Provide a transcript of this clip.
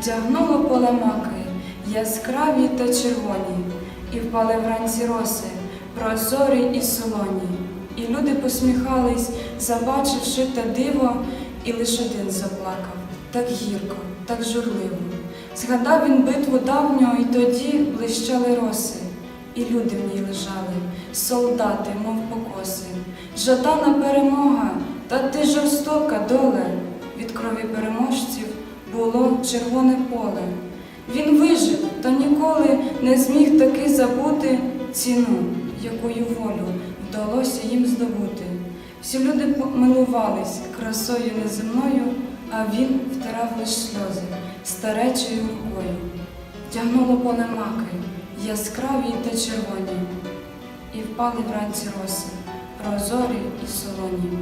Вдягнуло поле маки, яскраві та червоні, і впали вранці роси, прозорі і солоні. І люди посміхались, забачивши те диво, і лиш один заплакав, так гірко, так журливо. Згадав він битву давнього, і тоді блищали роси, і люди в ній лежали, солдати, мов покоси. Жадана перемога, та ти жорстока доле. Червоне поле. Він вижив, та ніколи не зміг таки забути ціну, якою волю вдалося їм здобути. Всі люди милувались красою неземною, а він втирав лиш сльози старечою рукою. Тягнуло поле маки, яскраві та червоні, і впали вранці роси, прозорі і солоні.